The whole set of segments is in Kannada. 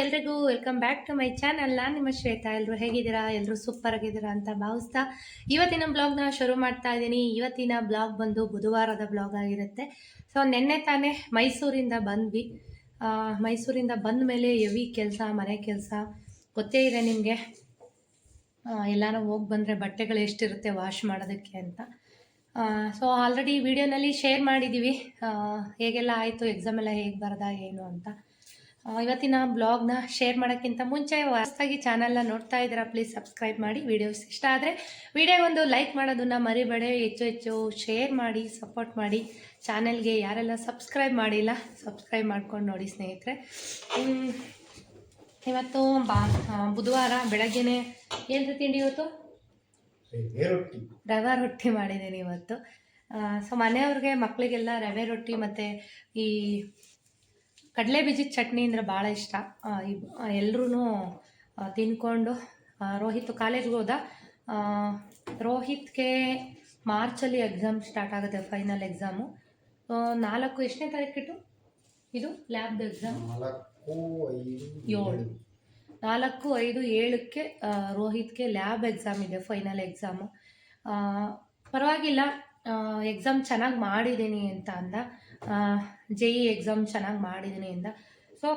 ಎಲ್ರಿಗೂ welcome back to my channel. ನಾನು ನಿಮ್ಮ ಶ್ವೇತಾ. ಎಲ್ಲರೂ ಹೇಗಿದ್ದೀರಾ? ಎಲ್ಲರೂ ಸೂಪರ್ ಆಗಿದ್ದೀರಾ ಅಂತ ಭಾವಿಸ್ತಾ ಇವತ್ತಿನ ಬ್ಲಾಗ್ನ ಶುರು ಮಾಡ್ತಾ ಇದ್ದೀನಿ. ಇವತ್ತಿನ ಬ್ಲಾಗ್ ಬಂದು ಬುಧವಾರದ ಬ್ಲಾಗ್ ಆಗಿರುತ್ತೆ. ಸೊ ನಿನ್ನೆ ತಾನೇ ಮೈಸೂರಿಂದ ಬಂದ್ವಿ. ಮೈಸೂರಿಂದ ಬಂದ ಮೇಲೆ ಎವಿ ಕೆಲಸ, ಮನೆ ಕೆಲಸ. ಗೊತ್ತೇ ಇದೆ ನಿಮಗೆ. ಎಲ್ಲಾರು ಹೋಗಿ ಬಂದರೆ ಬಟ್ಟೆಗಳು ಎಷ್ಟಿರುತ್ತೆ ವಾಶ್ ಮಾಡೋದಕ್ಕೆ ಅಂತ. ಸೊ ಆಲ್ರೆಡಿ ವಿಡಿಯೋನಲ್ಲಿ ಶೇರ್ ಮಾಡಿದ್ದೀವಿ ಹೇಗೆಲ್ಲ ಆಯಿತು ಎಕ್ಸಾಮ್ ಎಲ್ಲ ಹೇಗೆ ಬರದ, ಏನು ಅಂತ. ಇವತ್ತಿನ ಬ್ಲಾಗ್ನ ಶೇರ್ ಮಾಡೋಕ್ಕಿಂತ ಮುಂಚೆ ಹೊಸದಾಗಿ ಚಾನಲ್ನ ನೋಡ್ತಾ ಇದ್ದೀರಾ ಪ್ಲೀಸ್ ಸಬ್ಸ್ಕ್ರೈಬ್ ಮಾಡಿ. ವಿಡಿಯೋಸ್ ಇಷ್ಟ ಆದರೆ ವಿಡಿಯೋ ಒಂದು ಲೈಕ್ ಮಾಡೋದನ್ನು ಮರಿಬೇಡಿ. ಹೆಚ್ಚು ಹೆಚ್ಚು ಶೇರ್ ಮಾಡಿ ಸಪೋರ್ಟ್ ಮಾಡಿ. ಚಾನೆಲ್ಗೆ ಯಾರೆಲ್ಲ ಸಬ್ಸ್ಕ್ರೈಬ್ ಮಾಡಿಲ್ಲ ಸಬ್ಸ್ಕ್ರೈಬ್ ಮಾಡ್ಕೊಂಡು ನೋಡಿ ಸ್ನೇಹಿತರೆ. ಇವತ್ತು ಬಾ ಬುಧವಾರ ಬೆಳಗ್ಗೆನೆ ಏನು ತಿಂಡಿ ಇವತ್ತು? ರವೆ ರೊಟ್ಟಿ. ಮಾಡಿದ್ದೀನಿ ಇವತ್ತು. ಸೊ ಮನೆಯವ್ರಿಗೆ ಮಕ್ಕಳಿಗೆಲ್ಲ ರವೆ ರೊಟ್ಟಿ ಮತ್ತು ಈ ಕಡಲೆ ಬೀಜದ ಚಟ್ನಿ ಅಂದರೆ ಭಾಳ ಇಷ್ಟ. ಎಲ್ಲರೂ ತಿನ್ಕೊಂಡು ರೋಹಿತ್ ಕಾಲೇಜ್ಗೆ ಹೋದ. ರೋಹಿತ್ಗೆ ಮಾರ್ಚಲ್ಲಿ ಎಕ್ಸಾಮ್ ಸ್ಟಾರ್ಟ್ ಆಗುತ್ತೆ ಫೈನಲ್ ಎಕ್ಸಾಮು ನಾಲ್ಕು ಎಷ್ಟನೇ ತಾರೀಕಿಟ್ಟು ಇದು? ಲ್ಯಾಬ್ದು ಎಕ್ಸಾಮ್ ಏಳು. ನಾಲ್ಕು ಐದು ಏಳಕ್ಕೆ ರೋಹಿತ್ಗೆ ಲ್ಯಾಬ್ ಎಕ್ಸಾಮ್ ಇದೆ ಫೈನಲ್ ಎಕ್ಸಾಮು ಪರವಾಗಿಲ್ಲ ಎಕ್ಸಾಮ್ ಚೆನ್ನಾಗಿ ಮಾಡಿದ್ದೀನಿ ಅಂತ ಅಂದ. ಜೆ ಇ ಎಕ್ಸಾಮ್ ಚೆನ್ನಾಗಿ ಮಾಡಿದ್ದೀನಿ ಅಂತ. ಸೊ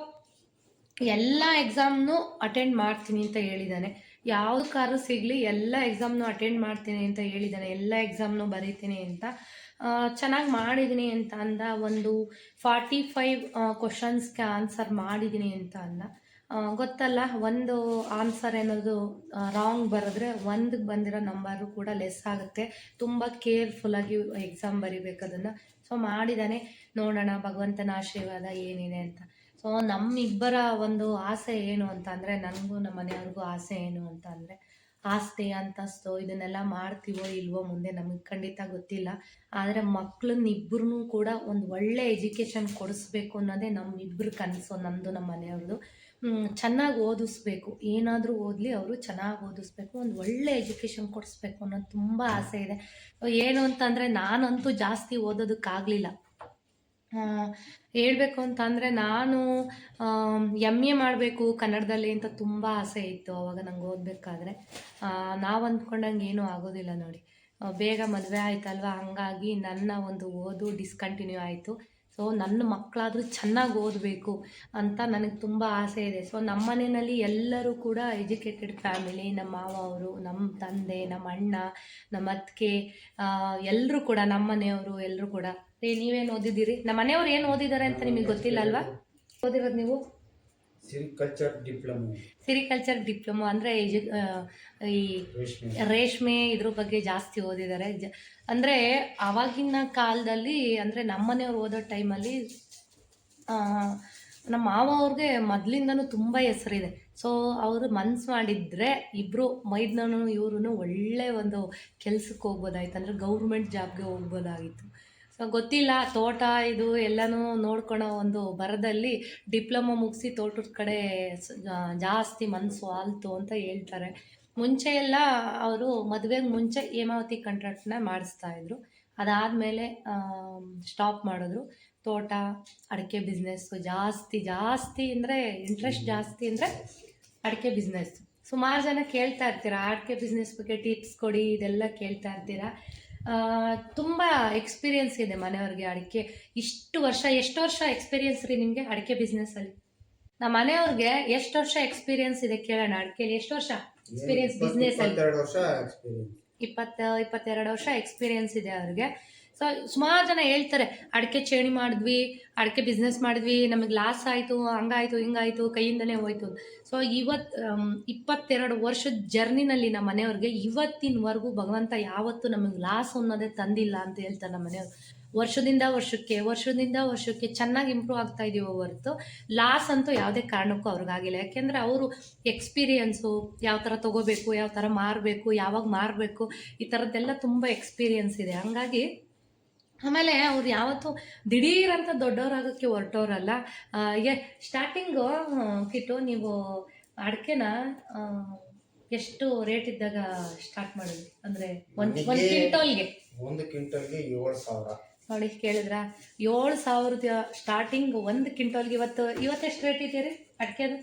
ಎಲ್ಲ ಎಕ್ಸಾಮ್ನು ಅಟೆಂಡ್ ಮಾಡ್ತೀನಿ ಅಂತ ಹೇಳಿದ್ದಾನೆ ಯಾವುದಕ್ಕಾದ್ರೂ ಸಿಗಲಿ ಎಲ್ಲ ಎಕ್ಸಾಮ್ನು ಅಟೆಂಡ್ ಮಾಡ್ತೀನಿ ಅಂತ ಹೇಳಿದ್ದಾನೆ ಎಲ್ಲ ಎಕ್ಸಾಮ್ನು ಬರೀತೀನಿ ಅಂತ. ಚೆನ್ನಾಗಿ ಮಾಡಿದ್ದೀನಿ ಅಂತ ಅಂದ. ಒಂದು ಫಾರ್ಟಿ ಫೈವ್ ಕ್ವಶನ್ಸ್ಗೆ ಆನ್ಸರ್ ಮಾಡಿದ್ದೀನಿ ಅಂತ ಅಂದ. ಗೊತ್ತಲ್ಲ, ಒಂದು ಆನ್ಸರ್ ಏನಾದರೂ ರಾಂಗ್ ಬರೆದ್ರೆ ಒಂದಕ್ಕೆ ಬಂದಿರೋ ನಂಬರು ಕೂಡ ಲೆಸ್ ಆಗುತ್ತೆ. ತುಂಬ ಕೇರ್ಫುಲ್ಲಾಗಿ ಎಕ್ಸಾಮ್ ಬರಿಬೇಕು ಅದನ್ನು. ಸೊ ಮಾಡಿದಾನೆ. ನೋಡೋಣ, ಭಗವಂತನ ಆಶೀರ್ವಾದ ಏನಿದೆ ಅಂತ. ಸೊ ನಮ್ಮಿಬ್ಬರ ಒಂದು ಆಸೆ ಏನು ಅಂತ ಅಂದರೆ, ನನಗೂ ನಮ್ಮ ಮನೆಯವ್ರಿಗೂ ಆಸೆ ಏನು ಅಂತ ಅಂದರೆ, ಆಸ್ತಿ ಅಂತಸ್ತು ಇದನ್ನೆಲ್ಲ ಮಾಡ್ತೀವೋ ಇಲ್ವೋ ಮುಂದೆ ನಮಗೆ ಖಂಡಿತ ಗೊತ್ತಿಲ್ಲ. ಆದರೆ ಮಕ್ಳನ್ನ ಇಬ್ಬರನ್ನೂ ಕೂಡ ಒಂದು ಒಳ್ಳೆ ಎಜುಕೇಷನ್ ಕೊಡಿಸ್ಬೇಕು ಅನ್ನೋದೇ ನಮ್ಮಿಬ್ಬರ ಕನಸು ನಮ್ಮದು ನಮ್ಮ ಮನೆಯವ್ರದ್ದು. ಚೆನ್ನಾಗಿ ಓದಿಸ್ಬೇಕು. ಏನಾದರೂ ಓದಲಿ ಅವರು ಚೆನ್ನಾಗಿ ಓದಿಸ್ಬೇಕು. ಒಂದು ಒಳ್ಳೆ ಎಜುಕೇಷನ್ ಕೊಡಿಸ್ಬೇಕು ಅನ್ನೋದು ತುಂಬ ಆಸೆ ಇದೆ. ಏನು ಅಂತಂದರೆ ನಾನಂತೂ ಜಾಸ್ತಿ ಓದೋದಕ್ಕಾಗಲಿಲ್ಲ. ಹೇಳಬೇಕು ಅಂತಂದರೆ ನಾನು ಎಂ ಎ ಮಾಡಬೇಕು ಕನ್ನಡದಲ್ಲಿ ಅಂತ ತುಂಬ ಆಸೆ ಇತ್ತು ಅವಾಗ ನಂಗೆ ಓದಬೇಕಾದ್ರೆ. ನಾವು ಅಂದ್ಕೊಂಡಂಗೆ ಏನೂ ಆಗೋದಿಲ್ಲ ನೋಡಿ. ಬೇಗ ಮದುವೆ ಆಯ್ತಲ್ವ? ಹಂಗಾಗಿ ನನ್ನ ಒಂದು ಓದು ಡಿಸ್ಕಂಟಿನ್ಯೂ ಆಯಿತು. ಸೊ ನನ್ನ ಮಕ್ಕಳಾದರೂ ಚೆನ್ನಾಗಿ ಓದಬೇಕು ಅಂತ ನನಗೆ ತುಂಬ ಆಸೆ ಇದೆ. ಸೊ ನಮ್ಮ ಮನೆಯಲ್ಲಿ ಎಲ್ಲರೂ ಕೂಡ ಎಜುಕೇಟೆಡ್ ಫ್ಯಾಮಿಲಿ ನಮ್ಮ ಮಾವ ಅವರು ನಮ್ಮ ತಂದೆ ನಮ್ಮ ಅಣ್ಣ ನಮ್ಮ ಅತ್ತಿಗೆ ಎಲ್ಲರೂ ಕೂಡ ನಮ್ಮ ಮನೆಯವರು ಎಲ್ಲರೂ ಕೂಡ. ಏ, ನೀವೇನು ಓದಿದ್ದೀರಿ? ನಮ್ಮ ಮನೆಯವ್ರು ಏನು ಓದಿದ್ದಾರೆ ಅಂತ ನಿಮಗೆ ಗೊತ್ತಿಲ್ಲ ಅಲ್ವಾ? ಓದಿರೋದು ನೀವು? Sericulture diploma. ಸಿರಿಕಲ್ಚರ್ ಡಿಪ್ಲೊಮೊ ಅಂದರೆ ಎಜು ಈ ರೇಷ್ಮೆ. ಇದ್ರ ಬಗ್ಗೆ ಜಾಸ್ತಿ ಓದಿದ್ದಾರೆ. ಜ ಅಂದರೆ ಆವಾಗಿನ ಕಾಲದಲ್ಲಿ ಅಂದರೆ ನಮ್ಮನೆಯವ್ರು ಓದೋ ಟೈಮಲ್ಲಿ ನಮ್ಮ ಮಾವ ಅವ್ರಿಗೆ ಮೊದಲಿಂದನೂ ತುಂಬ ಹೆಸರಿದೆ. ಸೊ ಅವರು ಮನ್ಸು ಮಾಡಿದರೆ ಇಬ್ಬರು ಮೈದ್ನೂ ಇವರು ಒಳ್ಳೆ ಒಂದು ಕೆಲಸಕ್ಕೆ ಹೋಗ್ಬೋದಾಯ್ತು. ಅಂದರೆ ಗೌರ್ಮೆಂಟ್ ಜಾಬ್ಗೆ ಹೋಗ್ಬೋದಾಗಿತ್ತು. ಗೊತ್ತಿಲ್ಲ, ತೋಟ ಇದು ಎಲ್ಲನೂ ನೋಡ್ಕೊಳೋ ಒಂದು ಬರದಲ್ಲಿ ಡಿಪ್ಲೊಮೊ ಮುಗಿಸಿ ತೋಟದ ಕಡೆ ಜಾಸ್ತಿ ಮನಸ್ಸು ಆಲ್ತು ಅಂತ ಹೇಳ್ತಾರೆ. ಮುಂಚೆ ಎಲ್ಲ ಅವರು ಮದುವೆಗೆ ಮುಂಚೆ ಹೇಮಾವತಿ ಕಾಂಟ್ರಾಕ್ಟ್ನ ಮಾಡಿಸ್ತಾ ಇದ್ರು. ಅದಾದಮೇಲೆ ಸ್ಟಾಪ್ ಮಾಡಿದ್ರು. ತೋಟ, ಅಡಿಕೆ ಬಿಸ್ನೆಸ್ಸು ಜಾಸ್ತಿ ಜಾಸ್ತಿ ಅಂದರೆ ಇಂಟ್ರೆಸ್ಟ್ ಜಾಸ್ತಿ ಅಂದರೆ ಅಡಿಕೆ ಬಿಸ್ನೆಸ್ ಸುಮಾರು ಜನ ಕೇಳ್ತಾ ಇರ್ತೀರ, ಅಡಿಕೆ ಬಿಸ್ನೆಸ್ ಬಗ್ಗೆ ಟಿಪ್ಸ್ ಕೊಡಿ, ಇದೆಲ್ಲ ಕೇಳ್ತಾ ಇರ್ತೀರಾ? ತುಂಬ ಎಕ್ಸ್ಪೀರಿಯನ್ಸ್ ಇದೆ ಮನೆಯವ್ರಿಗೆ ಅಡಿಕೆ. ಇಷ್ಟು ವರ್ಷ ಎಷ್ಟು ವರ್ಷ ಎಕ್ಸ್ಪೀರಿಯನ್ಸ್ ರೀ ನಿಮಗೆ ಅಡಿಕೆ ಬಿಸ್ನೆಸ್ಸಲ್ಲಿ ನಮ್ಮ ಮನೆಯವ್ರಿಗೆ ಎಷ್ಟು ವರ್ಷ ಎಕ್ಸ್ಪೀರಿಯನ್ಸ್ ಇದೆ ಕೇಳೋಣ ಅಡಿಕೆಲಿ ಎಷ್ಟು ವರ್ಷ ಎಕ್ಸ್ಪೀರಿಯನ್ಸ್ ಬಿಸ್ನೆಸ್ ಅಲ್ಲಿ? ಇಪ್ಪತ್ತ ಇಪ್ಪತ್ತೆರಡು ವರ್ಷ ಎಕ್ಸ್ಪೀರಿಯನ್ಸ್ ಇದೆ ಅವ್ರಿಗೆ. ಸೊ ಸುಮಾರು ಜನ ಹೇಳ್ತಾರೆ, ಅಡಿಕೆ ಚೇಣಿ ಮಾಡಿದ್ವಿ, ಅಡಿಕೆ ಬಿಸ್ನೆಸ್ ಮಾಡಿದ್ವಿ, ನಮಗೆ ಲಾಸ್ ಆಯಿತು, ಹಂಗಾಯ್ತು, ಹಿಂಗಾಯ್ತು, ಕೈಯಿಂದನೇ ಹೋಯ್ತು ಸೊ ಇವತ್ತು ಇಪ್ಪತ್ತೆರಡು ವರ್ಷದ ಜರ್ನಿನಲ್ಲಿ ನಮ್ಮ ಮನೆಯವ್ರಿಗೆ ಇವತ್ತಿನವರೆಗೂ ಭಗವಂತ ಯಾವತ್ತೂ ನಮಗೆ ಲಾಸ್ ಅನ್ನೋದೇ ತಂದಿಲ್ಲ ಅಂತ ಹೇಳ್ತಾರೆ ನಮ್ಮ ಮನೆಯವ್ರು. ವರ್ಷದಿಂದ ವರ್ಷಕ್ಕೆ ವರ್ಷದಿಂದ ವರ್ಷಕ್ಕೆ ಚೆನ್ನಾಗಿ ಇಂಪ್ರೂವ್ ಆಗ್ತಾ ಇದೀವಿ ಹೊರತು ಲಾಸ್ ಅಂತೂ ಯಾವುದೇ ಕಾರಣಕ್ಕೂ ಅವ್ರಿಗಾಗಿಲ್ಲ ಯಾಕೆಂದರೆ ಅವರು ಎಕ್ಸ್ಪೀರಿಯನ್ಸು ಯಾವ ಥರ ತೊಗೋಬೇಕು, ಯಾವ ಥರ ಮಾರಬೇಕು, ಯಾವಾಗ ಮಾರಬೇಕು, ಈ ಥರದ್ದೆಲ್ಲ ತುಂಬ ಎಕ್ಸ್ಪೀರಿಯನ್ಸ್ ಇದೆ. ಹಂಗಾಗಿ ಆಮೇಲೆ ಅವ್ರು ಯಾವತ್ತೂ ದಿಢೀರಂತ ದೊಡ್ಡವರಾಗೋಕ್ಕೆ ಹೊರಟವ್ರಲ್ಲ ಯ ಸ್ಟಾರ್ಟಿಂಗು ಕಿಟ್ಟು ನೀವು ಅಡಿಕೆನ ಎಷ್ಟು ರೇಟ್ ಇದ್ದಾಗ ಸ್ಟಾರ್ಟ್ ಮಾಡಿದ್ವಿ ಅಂದರೆ ಒಂದು ಒಂದು ಕ್ವಿಂಟಲ್ಗೆ? ಒಂದು ಕ್ವಿಂಟಲ್ಗೆ ಏಳು ಸಾವಿರ. ನೋಡಿ ಕೇಳಿದ್ರ? ಏಳು ಸಾವಿರದ ಸ್ಟಾರ್ಟಿಂಗ್ ಒಂದು ಕ್ವಿಂಟಲ್ಗೆ ಇವತ್ತು ಇವತ್ತೆಷ್ಟು ರೇಟ್ ಇದೆಯಾ ರೀ ಅಡಿಕೆದು?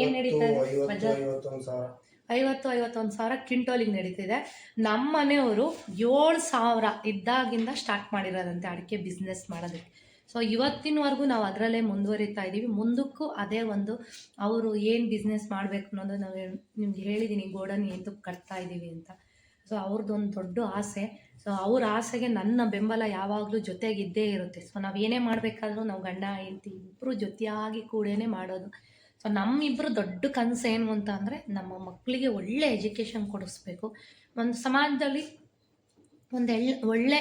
ಏನು ನಡೀತಾ ಇದೆ? ಐವತ್ತು? ಐವತ್ತೊಂದು ಸಾವಿರ ಕ್ವಿಂಟೋಲಿಗೆ ನಡೀತಿದೆ. ನಮ್ಮ ಮನೆಯವರು ಏಳು ಸಾವಿರ ಇದ್ದಾಗಿಂದ ಸ್ಟಾರ್ಟ್ ಮಾಡಿರೋದಂತೆ ಅಡಿಕೆ ಬಿಸ್ನೆಸ್ ಮಾಡೋದಕ್ಕೆ. ಸೊ ಇವತ್ತಿನವರೆಗೂ ನಾವು ಅದರಲ್ಲೇ ಮುಂದುವರಿತಾ ಇದ್ದೀವಿ. ಮುಂದಕ್ಕೂ ಅದೇ ಒಂದು ಅವರು ಏನು ಬಿಸ್ನೆಸ್ ಮಾಡಬೇಕು ಅನ್ನೋದು ನಾವು ನಿಮ್ಗೆ ಹೇಳಿದ್ದೀನಿ ಗೋಡನ್ ಏಂತಕ್ಕೆ ಕಟ್ತಾ ಇದ್ದೀವಿ ಅಂತ. ಸೊ ಅವ್ರದ್ದೊಂದು ದೊಡ್ಡ ಆಸೆ. ಸೊ ಅವ್ರ ಆಸೆಗೆ ನನ್ನ ಬೆಂಬಲ ಯಾವಾಗಲೂ ಜೊತೆಗಿದ್ದೇ ಇರುತ್ತೆ. ಸೊ ನಾವು ಏನೇ ಮಾಡಬೇಕಾದ್ರೂ ನಾವು ಗಂಡ, ಹೆಂಡತಿ ಇಬ್ಬರು ಜೊತೆಯಾಗಿ ಕೂಡೇ ಮಾಡೋದು. ಸೊ ನಮ್ಮಿಬ್ಬರು ದೊಡ್ಡ ಕನಸು ಏನು ಅಂತ ಅಂದರೆ ನಮ್ಮ ಮಕ್ಕಳಿಗೆ ಒಳ್ಳೆ ಎಜುಕೇಷನ್ ಕೊಡಿಸ್ಬೇಕು. ಒಂದು ಸಮಾಜದಲ್ಲಿ ಒಂದು ಎಳ್, ಒಳ್ಳೆ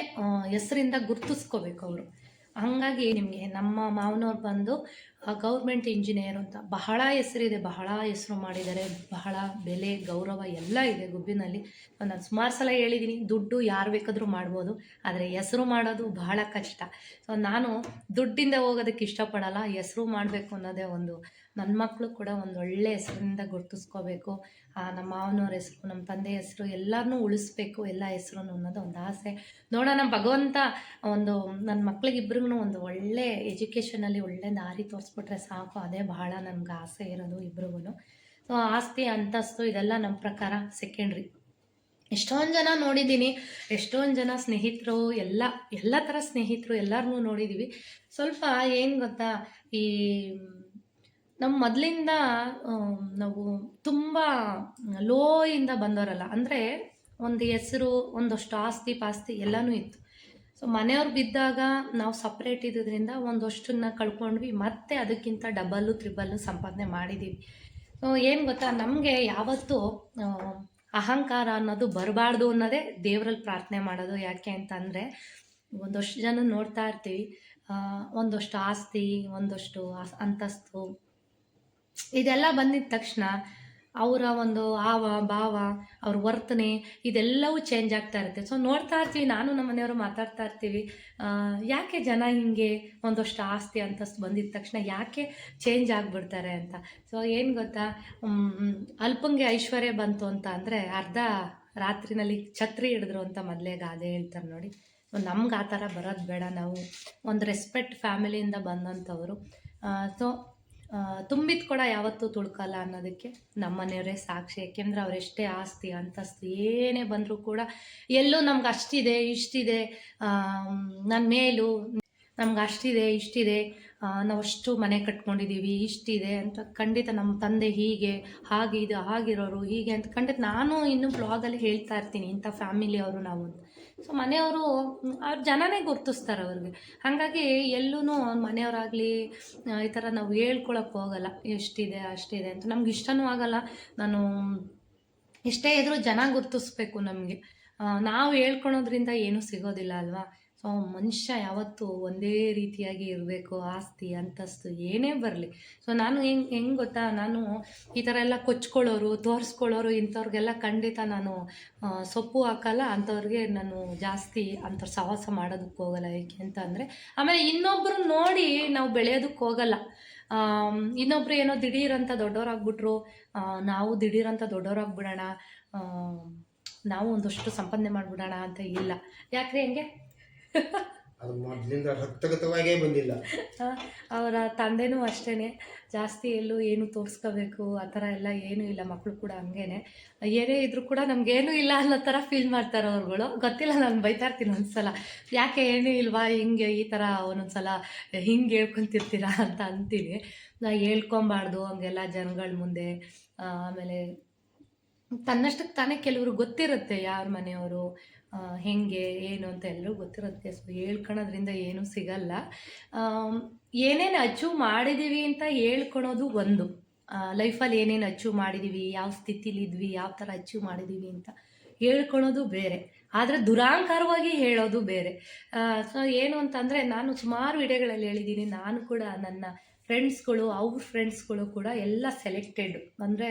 ಹೆಸರಿಂದ ಗುರ್ತಿಸ್ಕೋಬೇಕು ಅವರು. ಹಾಗಾಗಿ ನಿಮಗೆ ನಮ್ಮ ಮಾವನವ್ರು ಬಂದು ಗೌರ್ಮೆಂಟ್ ಇಂಜಿನಿಯರ್ ಅಂತ ಬಹಳ ಹೆಸರಿದೆ, ಬಹಳ ಹೆಸರು ಮಾಡಿದ್ದಾರೆ, ಬಹಳ ಬೆಲೆ, ಗೌರವ ಎಲ್ಲ ಇದೆ ಗುಬ್ಬಿನಲ್ಲಿ. ನಾನು ಸುಮಾರು ಸಲ ಹೇಳಿದ್ದೀನಿ ದುಡ್ಡು ಯಾರು ಬೇಕಾದರೂ ಮಾಡ್ಬೋದು, ಆದರೆ ಹೆಸರು ಮಾಡೋದು ಬಹಳ ಕಷ್ಟ. ಸೊ ನಾನು ದುಡ್ಡಿಂದ ಹೋಗೋದಕ್ಕೆ ಇಷ್ಟಪಡಲ್ಲ, ಹೆಸರು ಮಾಡಬೇಕು ಅನ್ನೋದೇ ಒಂದು ನನ್ನ ಮಕ್ಕಳು ಕೂಡ ಒಂದು ಒಳ್ಳೆ ಹೆಸರಿಂದ ಗುರ್ತಿಸ್ಕೋಬೇಕು. ನಮ್ಮ ಮಾವನವ್ರ ಹೆಸರು, ನಮ್ಮ ತಂದೆ ಹೆಸರು ಎಲ್ಲರನ್ನೂ ಉಳಿಸ್ಬೇಕು, ಎಲ್ಲ ಹೆಸರು ಅನ್ನೋದು ಒಂದು ಆಸೆ. ನೋಡೋಣ ಭಗವಂತ ಒಂದು ನನ್ನ ಮಕ್ಳಿಗಿಬ್ರಿಗೂ ಒಂದು ಒಳ್ಳೆ ಎಜುಕೇಷನಲ್ಲಿ ಒಳ್ಳೆ ದಾರಿ ತೋರಿಸ್ಬಿಟ್ರೆ ಸಾಕು. ಅದೇ ಬಹಳ ನನಗೆ ಆಸೆ ಇರೋದು ಇಬ್ರಿಗೂ ಸೊ ಆಸ್ತಿ, ಅಂತಸ್ತು ಇದೆಲ್ಲ ನಮ್ಮ ಪ್ರಕಾರ ಸೆಕೆಂಡ್ರಿ ಎಷ್ಟೊಂದು ಜನ ನೋಡಿದ್ದೀನಿ ಎಷ್ಟೊಂದು ಜನ ಸ್ನೇಹಿತರು, ಎಲ್ಲ ಎಲ್ಲ ಥರ ಸ್ನೇಹಿತರು ಎಲ್ಲರನ್ನೂ ನೋಡಿದ್ದೀವಿ ಸ್ವಲ್ಪ ಏನು ಗೊತ್ತಾ, ಈ ನಮ್ಮ ಮೊದಲಿಂದ ನಾವು ತುಂಬ ಲೋ ಇಂದ ಬಂದವರಲ್ಲ. ಅಂದರೆ ಒಂದು ಹೆಸರು ಒಂದಷ್ಟು ಆಸ್ತಿ ಪಾಸ್ತಿ ಎಲ್ಲನೂ ಇತ್ತು. ಸೊ ಮನೆಯವ್ರು ಬಿದ್ದಾಗ ನಾವು ಸಪ್ರೇಟ್ ಇದ್ದಿದ್ದರಿಂದ ಒಂದಷ್ಟನ್ನ ಕಳ್ಕೊಂಡ್ವಿ. ಮತ್ತೆ ಅದಕ್ಕಿಂತ ಡಬಲ್ಲು ತ್ರಿಬಲ್ಲು ಸಂಪಾದನೆ ಮಾಡಿದ್ದೀವಿ ಸೊ ಏನು ಗೊತ್ತಾ? ನಮಗೆ ಯಾವತ್ತೂ ಅಹಂಕಾರ ಅನ್ನೋದು ಬರಬಾರ್ದು ಅನ್ನೋದೇ ದೇವರಲ್ಲಿ ಪ್ರಾರ್ಥನೆ ಮಾಡೋದು. ಯಾಕೆ ಅಂತಂದರೆ, ಒಂದಷ್ಟು ಜನ ನೋಡ್ತಾ ಇರ್ತೀವಿ. ಒಂದಷ್ಟು ಆಸ್ತಿ, ಒಂದಷ್ಟು ಅಂತಸ್ತು ಇದೆಲ್ಲ ಬಂದಿದ ತಕ್ಷಣ ಅವರ ಒಂದು ಆವ ಭಾವ, ಅವ್ರ ವರ್ತನೆ ಇದೆಲ್ಲವೂ ಚೇಂಜ್ ಆಗ್ತಾ ಇರುತ್ತೆ. ಸೊ ನೋಡ್ತಾ ಇರ್ತೀವಿ, ನಾನು ನಮ್ಮ ಮನೆಯವರು ಮಾತಾಡ್ತಾ ಇರ್ತೀವಿ. ಯಾಕೆ ಜನ ಹಿಂಗೆ ಒಂದಷ್ಟು ಆಸ್ತಿ ಅಂತಸ್ತು ಬಂದಿದ ತಕ್ಷಣ ಯಾಕೆ ಚೇಂಜ್ ಆಗಿಬಿಡ್ತಾರೆ ಅಂತ? ಸೊ ಏನು ಗೊತ್ತಾ? ಅಲ್ಪಂಗೆ ಐಶ್ವರ್ಯ ಬಂತು ಅಂತ ಅಂದರೆ ಅರ್ಧ ರಾತ್ರಿನಲ್ಲಿ ಛತ್ರಿ ಹಿಡಿದ್ರು ಅಂತ ಮೊದಲೇ ಗಾದೆ ಹೇಳ್ತಾರೆ ನೋಡಿ. ನಮ್ಗೆ ಆ ಥರ ಬರೋದು ಬೇಡ ನಾವು. ಒಂದು ರೆಸ್ಪೆಕ್ಟ್ ಫ್ಯಾಮಿಲಿಯಿಂದ ಬಂದಂಥವ್ರು. ಸೊ ತುಂಬಿದ ಕೂಡ ಯಾವತ್ತೂ ತುಳ್ಕಲ್ಲ ಅನ್ನೋದಕ್ಕೆ ನಮ್ಮ ಮನೆಯವರೇ ಸಾಕ್ಷಿ. ಯಾಕೆಂದ್ರೆ ಅವರೆಷ್ಟೇ ಆಸ್ತಿ, ಅಂತಸ್ತು ಏನೇ ಬಂದರೂ ಕೂಡ ಎಲ್ಲೂ ನಮ್ಗೆ ಅಷ್ಟಿದೆ, ಇಷ್ಟಿದೆ ನನ್ನ ಮೇಲು ನಮ್ಗೆ ಅಷ್ಟಿದೆ, ಇಷ್ಟಿದೆ ನಾವು ಅಷ್ಟು ಮನೆ ಕಟ್ಕೊಂಡಿದ್ದೀವಿ ಇಷ್ಟಿದೆ ಅಂತ ಖಂಡಿತ ನಮ್ಮ ತಂದೆ ಹೀಗೆ, ಹಾಗೆ ಇದು ಆಗಿರೋರು ಹೀಗೆ ಅಂತ ಖಂಡಿತ ನಾನು ಇನ್ನು ಬ್ಲಾಗಲ್ಲಿ ಹೇಳ್ತಾ ಇರ್ತೀನಿ ಇಂಥ ಫ್ಯಾಮಿಲಿ ಅವರು ನಾವು ಸೊ ಮನೆಯವರು ಅವ್ರ ಜನನೇ ಗುರ್ತಿಸ್ತಾರೆ ಅವ್ರಿಗೆ. ಹಾಗಾಗಿ ಎಲ್ಲೂ ಮನೆಯವರಾಗಲಿ ಈ ಥರ ನಾವು ಹೇಳ್ಕೊಳಕ್ಕೆ ಹೋಗಲ್ಲ. ಎಷ್ಟಿದೆ, ಅಷ್ಟಿದೆ ಅಂತ. ನಮ್ಗೆ ಇಷ್ಟನೂ ಆಗಲ್ಲ. ನಾನು ಎಷ್ಟೇ ಇದ್ರೂ ಜನ ಗುರ್ತಿಸ್ಬೇಕು ನಮಗೆ. ನಾವು ಹೇಳ್ಕೊಳೋದ್ರಿಂದ ಏನೂ ಸಿಗೋದಿಲ್ಲ ಅಲ್ವಾ? ಸೊ ಮನುಷ್ಯ ಯಾವತ್ತೂ ಒಂದೇ ರೀತಿಯಾಗಿ ಇರಬೇಕು, ಆಸ್ತಿ, ಅಂತಸ್ತು ಏನೇ ಬರಲಿ. ಸೊ ನಾನು ಹೆಂಗೆ ಹೆಂಗೆ ಗೊತ್ತಾ? ನಾನು ಈ ಥರ ಎಲ್ಲ ಕೊಚ್ಕೊಳ್ಳೋರು, ತೋರಿಸ್ಕೊಳ್ಳೋರು ಇಂಥವ್ರಿಗೆಲ್ಲ ಖಂಡಿತ ನಾನು ಸೊಪ್ಪು ಹಾಕಲ್ಲ, ಅಂಥವ್ರಿಗೆ ನಾನು ಜಾಸ್ತಿ ಅಂಥವ್ರು ಸಾಹಸ ಮಾಡೋದಕ್ಕೆ ಹೋಗಲ್ಲ. ಏಕೆ ಅಂತ ಅಂದರೆ, ಆಮೇಲೆ ಇನ್ನೊಬ್ಬರು ನೋಡಿ ನಾವು ಬೆಳೆಯೋದಕ್ಕೆ ಹೋಗಲ್ಲ. ಇನ್ನೊಬ್ರು ಏನೋ ದಿಢೀರಂತ ದೊಡ್ಡವರಾಗ್ಬಿಟ್ರು ನಾವು ದಿಢೀರಂತ ದೊಡ್ಡವರಾಗ್ಬಿಡೋಣ ನಾವು ಒಂದಷ್ಟು ಸಂಪಾದನೆ ಮಾಡಿಬಿಡೋಣ ಅಂತ ಇಲ್ಲ. ಯಾಕ್ರೆ ಹೆಂಗೆ? ಅದು ಮೊದಲಿಂದ ರಕ್ತಗತವಾಗೇ ಬಂದಿಲ್ಲ. ಅವರ ತಂದೆನೂ ಅಷ್ಟೇ ಜಾಸ್ತಿ ಎಲ್ಲೂ ಏನು ತೋರಿಸ್ಕೋಬೇಕು, ಆ ಥರ ಎಲ್ಲ ಏನೂ ಇಲ್ಲ ಮಕ್ಕಳು ಕೂಡ ಹಂಗೇನೆ. ಏನೇ ಇದ್ರೂ ಕೂಡ ನಮಗೇನು ಇಲ್ಲ ಅನ್ನೋ ಥರ ಫೀಲ್ ಮಾಡ್ತಾರೆ ಅವ್ರುಗಳು. ಗೊತ್ತಿಲ್ಲ, ನಾನು ಬೈತಾ ಇರ್ತೀನಿ ಒಂದ್ಸಲ. ಯಾಕೆ ಏನೂ ಇಲ್ವಾ, ಹಿಂಗೆ ಈ ಥರ ಒಂದೊಂದ್ಸಲ ಹಿಂಗೆ ಹೇಳ್ಕೊತಿರ್ತೀರಾ ಅಂತ ಅಂತೀನಿ. ನಾ ಹೇಳ್ಕೊಬಾರ್ದು ಹಂಗೆಲ್ಲ ಜನಗಳ ಮುಂದೆ. ಆಮೇಲೆ ತನ್ನಷ್ಟಕ್ಕೆ ತಾನೇ ಕೆಲವರು ಗೊತ್ತಿರುತ್ತೆ ಯಾರ ಮನೆಯವರು. ಹೆಂಗೆ, ಏನು ಅಂತ ಎಲ್ಲರೂ ಗೊತ್ತಿರುತ್ತೆ. ಸೊ ಹೇಳ್ಕೊಳೋದ್ರಿಂದ ಏನೂ ಸಿಗಲ್ಲ. ಏನೇನು ಅಚೀವ್ ಮಾಡಿದ್ದೀವಿ ಅಂತ ಹೇಳ್ಕೊಳೋದು ಒಂದು. ಲೈಫಲ್ಲಿ ಏನೇನು ಅಚೀವ್ ಮಾಡಿದ್ದೀವಿ ಯಾವ ಸ್ಥಿತಿಲಿ ಇದ್ವಿ, ಯಾವ ಥರ ಅಚೀವ್ ಮಾಡಿದ್ದೀವಿ ಅಂತ ಹೇಳ್ಕೊಳೋದು ಬೇರೆ. ಆದರೆ ದುರಾಂಕಾರವಾಗಿ ಹೇಳೋದು ಬೇರೆ. ಸೊ ಏನು ಅಂತಂದರೆ ನಾನು ಸುಮಾರು ವಿಡಿಯೋಗಳಲ್ಲಿ ಹೇಳಿದ್ದೀನಿ. ನಾನು ಕೂಡ ನನ್ನ ಫ್ರೆಂಡ್ಸ್ಗಳು ಅವ್ರ ಫ್ರೆಂಡ್ಸ್ಗಳು ಕೂಡ ಎಲ್ಲ ಸೆಲೆಕ್ಟೆಡ್ ಅಂದರೆ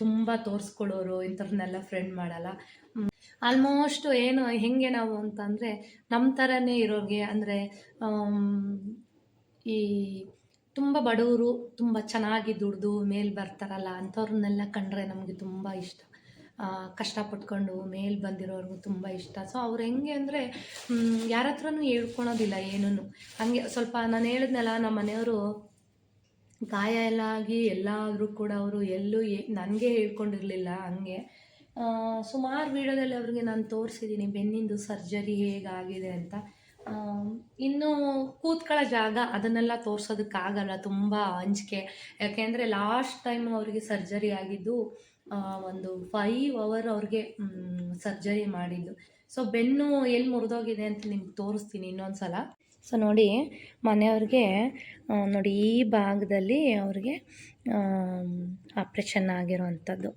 ತುಂಬ ತೋರಿಸ್ಕೊಳ್ಳೋರು ಇಂಥವ್ರನ್ನೆಲ್ಲ ಫ್ರೆಂಡ್ ಮಾಡಲ್ಲ. ಆಲ್ಮೋಸ್ಟ್ ಏನು, ಹೆಂಗೆ ನಾವು ಅಂತಂದರೆ ನಮ್ಮ ಥರನೇ ಇರೋರಿಗೆ ಅಂದರೆ ಈ ತುಂಬ ಬಡವರು, ತುಂಬ ಚೆನ್ನಾಗಿ ದುಡ್ದು ಮೇಲೆ ಬರ್ತಾರಲ್ಲ ಅಂಥವ್ರನ್ನೆಲ್ಲ ಕಂಡ್ರೆ ನಮಗೆ ತುಂಬ ಇಷ್ಟ. ಕಷ್ಟಪಟ್ಕೊಂಡು ಮೇಲೆ ಬಂದಿರೋರ್ಗು ತುಂಬ ಇಷ್ಟ. ಸೊ ಅವ್ರು ಹೆಂಗೆ ಅಂದರೆ ಯಾರ ಹತ್ರನೂ ಹೇಳ್ಕೊಳೋದಿಲ್ಲ ಏನೂ ಹಂಗೆ ಸ್ವಲ್ಪ ನಾನು ಹೇಳಿದ್ನಲ್ಲ ನಮ್ಮ ಮನೆಯವರು ಗಾಯ ಎಲ್ಲ ಆಗಿ ಎಲ್ಲಾದರೂ ಕೂಡ ಅವರು ಎಲ್ಲೂ ನನಗೆ ಹೇಳ್ಕೊಂಡಿರಲಿಲ್ಲ ಹಂಗೆ. ಸುಮಾರು ವೀಡಿಯೋದಲ್ಲಿ ಅವ್ರಿಗೆ ನಾನು ತೋರಿಸಿದ್ದೀನಿ ಬೆನ್ನಿಂದು ಸರ್ಜರಿ ಹೇಗಾಗಿದೆ ಅಂತ. ಇನ್ನು ಕೂತ್ಕೊಳ್ಳೋ ಜಾಗ ಅದನ್ನೆಲ್ಲ ತೋರಿಸೋದಕ್ಕಾಗಲ್ಲ, ತುಂಬ ಅಂಜಿಕೆ ಯಾಕೆಂದರೆ ಲಾಸ್ಟ್ ಟೈಮ್ ಅವರಿಗೆ ಸರ್ಜರಿ ಆಗಿದ್ದು ಒಂದು ಫೈವ್ ಅವರ್ ಅವ್ರಿಗೆ ಸರ್ಜರಿ ಮಾಡಿದ್ದು. ಸೊ ಬೆನ್ನು ಎಲ್ಲಿ ಮುರಿದೋಗಿದೆ ಅಂತ ನಿಮ್ಗೆ ತೋರಿಸ್ತೀನಿ ಇನ್ನೊಂದು ಸಲ ಸೊ ನೋಡಿ, ಮನೆಯವ್ರಿಗೆ ನೋಡಿ ಈ ಭಾಗದಲ್ಲಿ ಅವ್ರಿಗೆ ಆಪ್ರೇಷನ್ ಆಗಿರೋವಂಥದ್ದು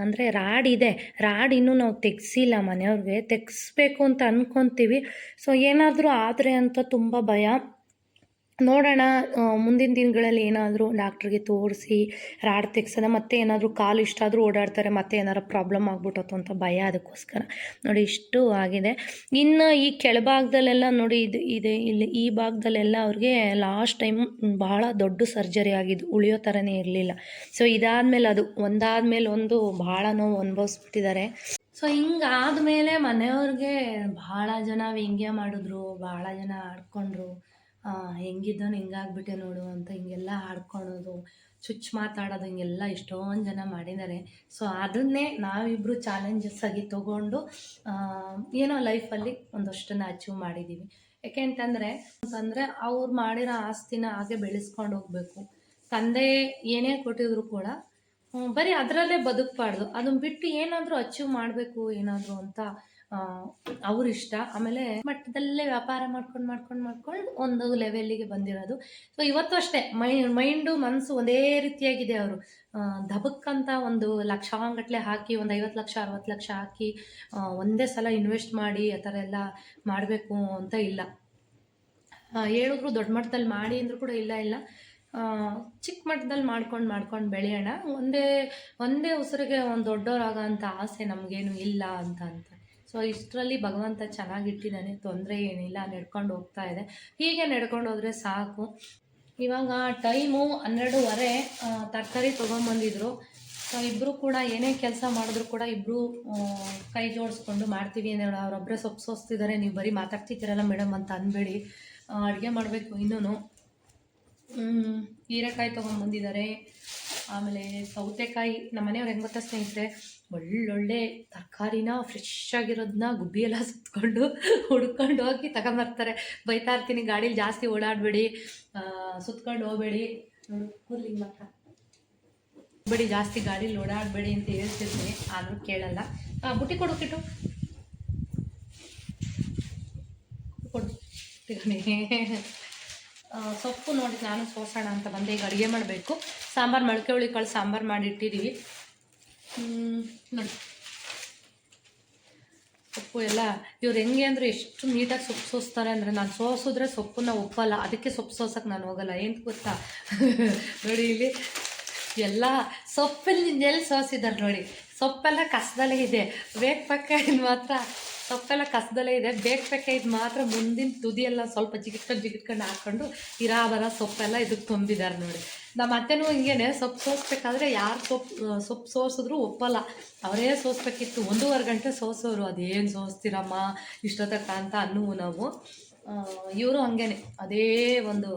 ಅಂದರೆ ರಾಡ್ ಇದೆ. ರಾಡ್ ಇನ್ನೂ ನಾವು ತೆಗ್ಸಿಲ್ಲ ಮನೆಯವ್ರಿಗೆ. ತೆಗ್ಸ್ಬೇಕು ಅಂತ ಅಂದ್ಕೊತೀವಿ ಸೊ ಏನಾದರೂ ಆದರೆ ಅಂತ ತುಂಬ ಭಯ. ನೋಡೋಣ ಮುಂದಿನ ದಿನಗಳಲ್ಲಿ ಏನಾದರೂ ಡಾಕ್ಟ್ರಿಗೆ ತೋರಿಸಿ, ರಾಡ್ ತೆಗ್ಸೋಣ, ಮತ್ತೆ ಏನಾದರೂ ಕಾಲು ಇಷ್ಟಾದರೂ ಓಡಾಡ್ತಾರೆ, ಮತ್ತೆ ಏನಾರು ಪ್ರಾಬ್ಲಮ್ ಆಗ್ಬಿಟ್ಟು ಅಂತ ಭಯ ಅದಕ್ಕೋಸ್ಕರ. ನೋಡಿ, ಇಷ್ಟು ಆಗಿದೆ. ಇನ್ನು ಈ ಕೆಳಭಾಗದಲ್ಲೆಲ್ಲ ನೋಡಿ, ಇದು, ಇದೆ ಇಲ್ಲಿ ಈ ಭಾಗದಲ್ಲೆಲ್ಲ ಅವ್ರಿಗೆ ಲಾಸ್ಟ್ ಟೈಮ್ ಬಹಳ ದೊಡ್ಡ ಸರ್ಜರಿ ಆಗಿದ್ದು, ಉಳಿಯೋ ಥರನೇ ಇರಲಿಲ್ಲ. ಸೊ, ಇದಾದಮೇಲೆ ಅದು ಒಂದಾದ್ಮೇಲೆ ಒಂದು ಭಾಳ ನೋವು ಅನುಭವಿಸ್ಬಿಟ್ಟಿದ್ದಾರೆ. ಸೊ, ಹಿಂಗಾದ್ಮೇಲೆ ಮನೆಯವ್ರಿಗೆ ಭಾಳ ಜನ ವ್ಯಂಗ್ಯ ಮಾಡಿದ್ರು ಭಾಳ ಜನ ಆಡ್ಕೊಂಡ್ರು. ಆ, ಹೆಂಗಿದ್ದವನು ಹಿಂಗಾಗ್ಬಿಟ್ಟೆ ನೋಡು ಅಂತ ಹಿಂಗೆಲ್ಲ ಆಡ್ಕೊಳೋದು ಚುಚ್ಚು ಮಾತಾಡೋದು ಹಿಂಗೆಲ್ಲ ಎಷ್ಟೊಂದು ಜನ ಮಾಡಿದ್ದಾರೆ. ಸೊ ಅದನ್ನೇ ನಾವಿಬ್ಬರು ಚಾಲೆಂಜಸ್ ಆಗಿ ತೊಗೊಂಡು ಏನೋ ಲೈಫಲ್ಲಿ ಒಂದಷ್ಟನ್ನು ಅಚೀವ್ ಮಾಡಿದ್ದೀವಿ ಯಾಕೆಂತಂದರೆ ಅಂತಂದರೆ ಅಂತಂದರೆ ಅವ್ರು ಮಾಡಿರೋ ಆಸ್ತಿನ ಹಾಗೆ ಬೆಳೆಸ್ಕೊಂಡು ಹೋಗಬೇಕು. ತಂದೆ ಏನೇ ಕೊಟ್ಟಿದ್ರು ಕೂಡ ಬರೀ ಅದರಲ್ಲೇ ಬದುಕಬಾರ್ದು. ಅದನ್ನ ಬಿಟ್ಟು ಏನಾದರೂ ಅಚೀವ್ ಮಾಡಬೇಕು ಏನಾದರೂ ಅಂತ ಅವ್ರ ಇಷ್ಟ ಆಮೇಲೆ ಮಟ್ಟದಲ್ಲೇ ವ್ಯಾಪಾರ ಮಾಡ್ಕೊಂಡು ಮಾಡ್ಕೊಂಡು ಮಾಡ್ಕೊಂಡು ಒಂದು ಲೆವೆಲ್ಲಿಗೆ ಬಂದಿರೋದು. ಸೊ ಇವತ್ತು ಅಷ್ಟೇ, ಮೈ ಮೈಂಡು ಮನಸ್ಸು ಒಂದೇ ರೀತಿಯಾಗಿದೆ ಅವರು. ದಬಕ್ಕಂತ ಒಂದು ಲಕ್ಷಾಂಗಟ್ಲೆ ಹಾಕಿ, ಒಂದು ಐವತ್ತು ಲಕ್ಷ, ಅರವತ್ತು ಲಕ್ಷ ಹಾಕಿ ಒಂದೇ ಸಲ ಇನ್ವೆಸ್ಟ್ ಮಾಡಿ, ಆ ಥರ ಎಲ್ಲ ಮಾಡಬೇಕು ಅಂತ ಇಲ್ಲ. ಹೇಳಿದ್ರು ದೊಡ್ಡ ಮಟ್ಟದಲ್ಲಿ ಮಾಡಿ ಅಂದರೂ ಕೂಡ ಇಲ್ಲ ಇಲ್ಲ. ಚಿಕ್ಕ ಮಟ್ಟದಲ್ಲಿ ಮಾಡ್ಕೊಂಡು ಮಾಡ್ಕೊಂಡು ಬೆಳೆಯೋಣ. ಒಂದೇ ಒಂದೇ ಉಸಿರಿಗೆ ಒಂದು ದೊಡ್ಡವರಾಗೋ ಅಂತ ಆಸೆ ನಮಗೇನು ಇಲ್ಲ ಅಂತ ಅಂತ. ಸೊ ಇಷ್ಟರಲ್ಲಿ ಭಗವಂತ ಚೆನ್ನಾಗಿಟ್ಟಿದ್ದಾನೆ, ತೊಂದರೆ ಏನಿಲ್ಲ, ನಡ್ಕೊಂಡು ಹೋಗ್ತಾ ಇದೆ. ಹೀಗೆ ನಡ್ಕೊಂಡು ಹೋದರೆ ಸಾಕು. ಇವಾಗ ಟೈಮು ಹನ್ನೆರಡೂವರೆ ತರಕಾರಿ ತೊಗೊಂಬಂದಿದ್ರು. ಸೊ ಇಬ್ಬರು ಕೂಡ ಏನೇ ಕೆಲಸ ಮಾಡಿದ್ರು ಕೂಡ ಇಬ್ಬರು ಕೈ ಜೋಡಿಸ್ಕೊಂಡು ಮಾಡ್ತೀವಿ ಅಂದರೆ ಅವರೊಬ್ಬರೇ ಸೊಪ್ಪು ಸೋಸ್ತಿದ್ದಾರೆ ನೀವು ಬರೀ ಮಾತಾಡ್ತಿದ್ದೀರಲ್ಲ ಮೇಡಮ್ ಅಂತ ಅಂದ್ಬೇಡಿ. ಅಡುಗೆ ಮಾಡಬೇಕು ಇನ್ನೂ ಹೀರೆಕಾಯಿ ತೊಗೊಂಬಂದಿದ್ದಾರೆ. ಆಮೇಲೆ ಸೌತೆಕಾಯಿ ನಮ್ಮ ಮನೆಯವ್ರು ಹೆಂಗೆ ಗೊತ್ತಾ ಸ್ನೇಹಿತರೆ? ಒಳ್ಳೊಳ್ಳೆ ತರಕಾರಿನ ಫ್ರೆಶ್ ಆಗಿರೋದನ್ನ ಗುಬ್ಬಿ ಎಲ್ಲ ಸುತ್ಕೊಂಡು ಹುಡ್ಕೊಂಡು ಹೋಗಿ ತಗೊಂಬರ್ತಾರೆ. ಬೈತಾ ಇರ್ತೀನಿ, ಗಾಡೀಲಿ ಜಾಸ್ತಿ ಓಡಾಡಬೇಡಿ ಸುತ್ಕೊಂಡು ಹೋಗಬೇಡಿ. ಕೂರ್ಲಿಂಗ್ ಬಿಡಿ ಜಾಸ್ತಿ ಗಾಡೀಲಿ ಓಡಾಡಬೇಡಿ ಅಂತ ಹೇಳ್ತಿರ್ತೀನಿ, ಆದರೂ ಕೇಳಲ್ಲ. ಬುಟ್ಟಿ ಕೊಡೋಕಿಟ್ಟು ಕೊಡು. ಸೊಪ್ಪು ನೋಡಿ, ನಾನು ಸೋಸೋಣ ಅಂತ ಬಂದೆ. ಈಗ ಅಡುಗೆ ಮಾಡಬೇಕು. ಸಾಂಬಾರು ಮೊಳಕೆ ಹುಳಿ ಕಾಳು ಸಾಂಬಾರು ಮಾಡಿಟ್ಟಿದ್ದೀವಿ ನೋಡಿ. ಸೊಪ್ಪು ಎಲ್ಲ, ಇವ್ರು ಹೆಂಗೆ ಅಂದರೆ ಎಷ್ಟು ನೀಟಾಗಿ ಸೊಪ್ಪು ಸೋಸ್ತಾರೆ ಅಂದರೆ ನಾನು ಸೋಸಿದ್ರೆ ಸೊಪ್ಪನ್ನ ಒಪ್ಪಲ್ಲ. ಅದಕ್ಕೆ ಸೊಪ್ಪು ಸೋಸಕ್ಕೆ ನಾನು ಹೋಗಲ್ಲ. ಏನು ಗೊತ್ತಾ? ನೋಡಿ ಇಲ್ಲಿ. ಎಲ್ಲ ಸೊಪ್ಪಲ್ಲಿ ಎಲ್ಲಿ ಸೋಸಿದ್ದಾರೆ ನೋಡಿ? ಸೊಪ್ಪೆಲ್ಲ ಕಸದಲ್ಲೇ ಇದೆ. ಬೇಕು ಪಕ್ಕ ಮಾತ್ರ. ಸೊಪ್ಪೆಲ್ಲ ಕಸದಲ್ಲೇ ಇದೆ. ಬೇಕು ಇದು ಮಾತ್ರ ಮುಂದಿನ ತುದಿಯೆಲ್ಲ ಸ್ವಲ್ಪ ಜಿಗಿಟ್ಕೊಂಡು ಜಿಗಿಟ್ಕೊಂಡು ಹಾಕ್ಕೊಂಡು ಇರಾ ಬರ ಸೊಪ್ಪೆಲ್ಲ ಇದಕ್ಕೆ ತುಂಬಿದ್ದಾರೆ ನೋಡಿ. ನಮ್ಮ ಅತ್ತೆನೂ ಹಿಂಗೇನೆ ಸೊಪ್ಪು ಸೋಸ್ಬೇಕಾದ್ರೆ ಯಾರು ಸೊಪ್ಪು ಸೊಪ್ಪು ಸೋಸಿದ್ರು ಒಪ್ಪಲ್ಲ. ಅವರೇ ಸೋಸ್ಬೇಕಿತ್ತು. ಒಂದೂವರೆ ಗಂಟೆ ಸೋಸೋರು. ಅದೇನು ಸೋಸ್ತೀರಮ್ಮ? ಇಷ್ಟೊತ್ತಕ್ಕ ಅಂತ ಅನ್ನುವು ನಾವು. ಇವರು ಹಂಗೇನೆ. ಅದೇ ಒಂದು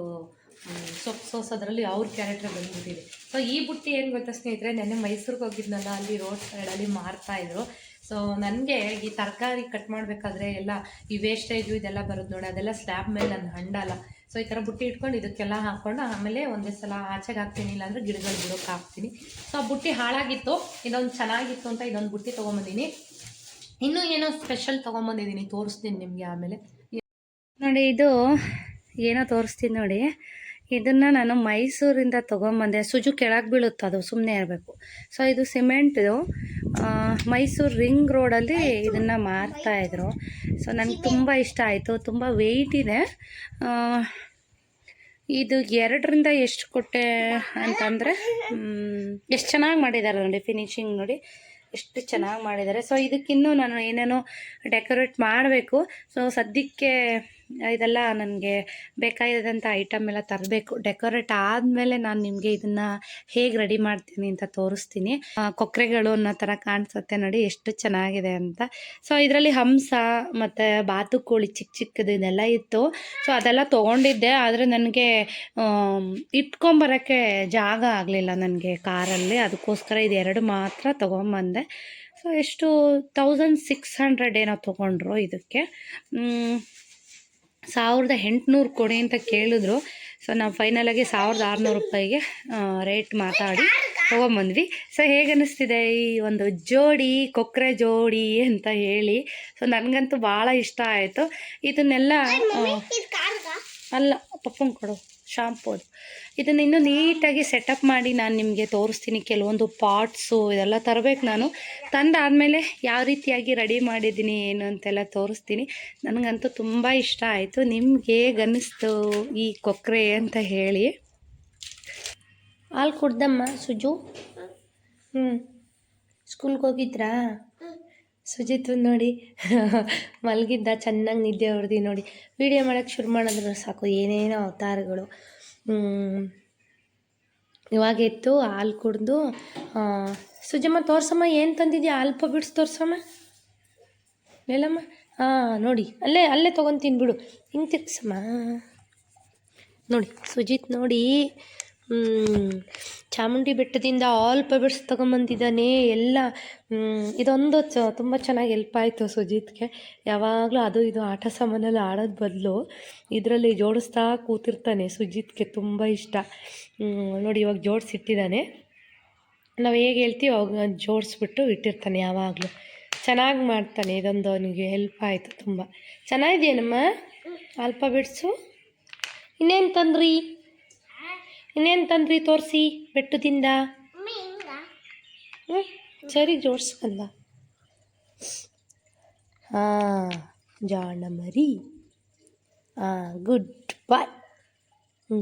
ಸೊಪ್ಪು ಸೋಸೋದ್ರಲ್ಲಿ ಅವ್ರ ಕ್ಯಾರೆಕ್ಟರ್ ಬಂದ್ಬಿಟ್ಟಿದೆ. ಸೊ ಈ ಬುಟ್ಟಿ ಏನು ಗೊತ್ತಾ ಸ್ನೇಹಿತರೆ, ನೆನ್ನೆ ಮೈಸೂರಿಗೆ ಹೋಗಿದ್ನಲ್ಲ, ಅಲ್ಲಿ ರೋಡ್ ಸೈಡಲ್ಲಿ ಮಾರ್ತಾಯಿದ್ರು ಸೊ ನನಗೆ ಈ ತರಕಾರಿ ಕಟ್ ಮಾಡಬೇಕಾದ್ರೆ ಎಲ್ಲ ಈ ವೇಸ್ಟೇಜು ಇದೆಲ್ಲ ಬರುತ್ತೆ ನೋಡಿ, ಅದೆಲ್ಲ ಸ್ಲ್ಯಾಬ್ ಮೇಲೆ ನಾನು ಹಂಡಲ್ಲ ಸೊ ಈ ಥರ ಬುಟ್ಟಿ ಇಟ್ಕೊಂಡು ಇದಕ್ಕೆಲ್ಲ ಹಾಕ್ಕೊಂಡು ಆಮೇಲೆ ಒಂದೇ ಸಲ ಆಚೆಗೆ ಹಾಕ್ತೀನಿ, ಇಲ್ಲಾಂದ್ರೆ ಗಿಡಗಳು ಬಿಡೋಕೆ ಹಾಕ್ತೀನಿ. ಸೊ ಆ ಬುಟ್ಟಿ ಹಾಳಾಗಿತ್ತು, ಇದೊಂದು ಚೆನ್ನಾಗಿತ್ತು ಅಂತ ಇದೊಂದು ಬುಟ್ಟಿ ತೊಗೊಂಬಂದಿನಿ. ಇನ್ನೂ ಏನೋ ಸ್ಪೆಷಲ್ ತೊಗೊಂಬಂದಿದ್ದೀನಿ ತೋರಿಸ್ತೀನಿ ನಿಮಗೆ ಆಮೇಲೆ. ನೋಡಿ, ಇದು ಏನೋ ತೋರಿಸ್ತೀನಿ ನೋಡಿ. ಇದನ್ನು ನಾನು ಮೈಸೂರಿಂದ ತೊಗೊಂಬಂದೆ. ಸುಜು ಕೆಳಗೆ ಬೀಳುತ್ತೆ ಅದು ಸುಮ್ಮನೆ ಇರಬೇಕು. ಸೊ ಇದು ಸಿಮೆಂಟ್ದು ಮೈಸೂರು ರಿಂಗ್ ರೋಡಲ್ಲಿ ಇದನ್ನು ಮಾರ್ತಾಯಿದ್ರು ಸೊ ನನಗೆ ತುಂಬ ಇಷ್ಟ ಆಯಿತು. ತುಂಬ ವೆಯ್ಟ್ ಇದೆ. ಇದು ಎರಡರಿಂದ ಎಷ್ಟು ಕೊಟ್ಟೆ ಅಂತಂದರೆ ಎಷ್ಟು ಚೆನ್ನಾಗಿ ಮಾಡಿದ್ದಾರೆ ನೋಡಿ ಫಿನಿಶಿಂಗ್ ನೋಡಿ. ಎಷ್ಟು ಚೆನ್ನಾಗಿ ಮಾಡಿದ್ದಾರೆ ಸೊ ಇದಕ್ಕಿನ್ನೂ ನಾನು ಏನೇನೋ ಡೆಕೋರೇಟ್ ಮಾಡಬೇಕು. ಸೊ ಸದ್ಯಕ್ಕೆ ಇದೆಲ್ಲ ನನಗೆ ಬೇಕಾಗಿರೋದಂಥ ಐಟಮ್ ಎಲ್ಲ ತರಬೇಕು. ಡೆಕೋರೇಟ್ ಆದಮೇಲೆ ನಾನು ನಿಮಗೆ ಇದನ್ನು ಹೇಗೆ ರೆಡಿ ಮಾಡ್ತೀನಿ ಅಂತ ತೋರಿಸ್ತೀನಿ. ಕೊಕ್ಕರೆಗಳು ಅನ್ನೋ ಥರ ಕಾಣಿಸುತ್ತೆ ನೋಡಿ ಎಷ್ಟು ಚೆನ್ನಾಗಿದೆ ಅಂತ. ಸೊ ಇದರಲ್ಲಿ ಹಂಸ ಮತ್ತು ಬಾತುಕೋಳಿ ಚಿಕ್ಕ ಚಿಕ್ಕದು ಇದೆಲ್ಲ ಇತ್ತು. ಸೊ ಅದೆಲ್ಲ ತೊಗೊಂಡಿದ್ದೆ. ಆದರೆ ನನಗೆ ಇಟ್ಕೊಂಬರೋಕ್ಕೆ ಜಾಗ ಆಗಲಿಲ್ಲ ನನಗೆ ಕಾರಲ್ಲಿ. ಅದಕ್ಕೋಸ್ಕರ ಇದು ಎರಡು ಮಾತ್ರ ತೊಗೊಂಬಂದೆ. ಸೊ ಎಷ್ಟು ತೌಸಂಡ್ ಸಿಕ್ಸ್ ಹಂಡ್ರೆಡ್ ಏನೋ ತೊಗೊಂಡ್ರು ಇದಕ್ಕೆ. ಸಾವಿರದ ಎಂಟುನೂರು ಕೊಡಿ ಅಂತ ಕೇಳಿದ್ರು. ಸೊ ನಾವು ಫೈನಲಾಗಿ ಸಾವಿರದ ಆರುನೂರು ರೂಪಾಯಿಗೆ ರೇಟ್ ಮಾತಾಡಿ ತೊಗೊಂಬಂದ್ವಿ. ಸೊ ಹೇಗೆ ಅನ್ನಿಸ್ತಿದೆ ಈ ಒಂದು ಜೋಡಿ ಕೊಕ್ಕರೆ ಜೋಡಿ ಅಂತ ಹೇಳಿ. ಸೊ ನನಗಂತೂ ಭಾಳ ಇಷ್ಟ ಆಯಿತು. ಇದನ್ನೆಲ್ಲ ಅಲ್ಲ ಪಪ್ಪಂಗೆ ಕೊಡು. ಶಾಂಪು ಅದು ಇದನ್ನು ಇನ್ನೂ ನೀಟಾಗಿ ಸೆಟಪ್ ಮಾಡಿ ನಾನು ನಿಮಗೆ ತೋರಿಸ್ತೀನಿ. ಕೆಲವೊಂದು ಪಾಟ್ಸು ಇದೆಲ್ಲ ತರಬೇಕು ನಾನು. ತಂದಾದಮೇಲೆ ಯಾವ ರೀತಿಯಾಗಿ ರೆಡಿ ಮಾಡಿದ್ದೀನಿ ಏನು ಅಂತೆಲ್ಲ ತೋರಿಸ್ತೀನಿ. ನನಗಂತೂ ತುಂಬ ಇಷ್ಟ ಆಯಿತು. ನಿಮಗೆ ಗನ್ನಿಸ್ತು ಈ ಕೊಕ್ಕರೆ ಅಂತ ಹೇಳಿ. ಹಾಲು ಕುಡ್ದಮ್ಮ ಸುಜು? ಹ್ಞೂ ಸ್ಕೂಲ್ಗೆ ಹೋಗಿದ್ರಾ? ಸುಜಿತ್ ನೋಡಿ. ಮಲಗಿದ್ದ, ಚೆನ್ನಾಗಿ ನಿದ್ದೆ ಹೊಡೆದು ನೋಡಿ. ವಿಡಿಯೋ ಮಾಡೋಕ್ಕೆ ಶುರು ಮಾಡಿದ್ರು ಸಾಕು, ಏನೇನೋ ಅವತಾರಗಳು. ಇವಾಗ ಎತ್ತು, ಹಾಲು ಕುಡ್ದು ಸುಜಮ್ಮ ತೋರ್ಸಮ್ಮ, ಏನು ತಂದಿದ್ಯಾ? ಅಲ್ಪ ಬಿಡ್ಸ್ ತೋರ್ಸಮ್ಮ. ಹೇಳಮ್ಮ ಹಾಂ ನೋಡಿ, ಅಲ್ಲೇ ಅಲ್ಲೇ ತೊಗೊಂತೀನಿ ಬಿಡು. ಹಿಂಗೆ ತಿರ್ಗ್ಸಮ್ಮ ನೋಡಿ, ಸುಜಿತ್ ನೋಡಿ ಚಾಮುಂಡಿ ಬೆಟ್ಟದಿಂದ ಆಲ್ ಪೇಪರ್ಸ್ ತೊಗೊಂಬಂದಿದ್ದಾನೆ. ಎಲ್ಲ ಇದೊಂದು ಚ ತುಂಬ ಚೆನ್ನಾಗಿ ಹೆಲ್ಪ್ ಆಯಿತು ಸುಜಿತ್ಗೆ. ಯಾವಾಗಲೂ ಅದು ಇದು ಆಟ ಸಾಮಾನಲ್ಲಿ ಆಡೋದು ಬದಲು ಇದರಲ್ಲಿ ಜೋಡಿಸ್ತಾ ಕೂತಿರ್ತಾನೆ ಸುಜಿತ್ಗೆ ತುಂಬ ಇಷ್ಟ. ನೋಡಿ ಇವಾಗ ಜೋಡಿಸಿಟ್ಟಿದ್ದಾನೆ. ನಾವು ಹೇಗೆ ಹೇಳ್ತೀವಿ ಅವಾಗ ಜೋಡಿಸ್ಬಿಟ್ಟು ಇಟ್ಟಿರ್ತಾನೆ ಯಾವಾಗಲೂ. ಚೆನ್ನಾಗಿ ಮಾಡ್ತಾನೆ ಇದೊಂದು ಅವನಿಗೆ ಹೆಲ್ಪ್ ಆಯಿತು ತುಂಬ. ಚೆನ್ನಾಗಿದೆಯೇನಮ್ಮ? ಆಲ್ಫಾಬೆಟ್ಸು ಇನ್ನೇನು ತಂದ್ರಿ? ಇನ್ನೇನು ತಂದ್ರಿ ತೋರಿಸಿ ಬೆಟ್ಟದಿಂದ? ಹ್ಞೂ ಸರಿ ಜೋಡಿಸ್ಕಂದ ಹಾಂ ಜಾಣ ಮರಿ ಹಾಂ, ಗುಡ್ ಬಾಯ್ ಹ್ಞೂ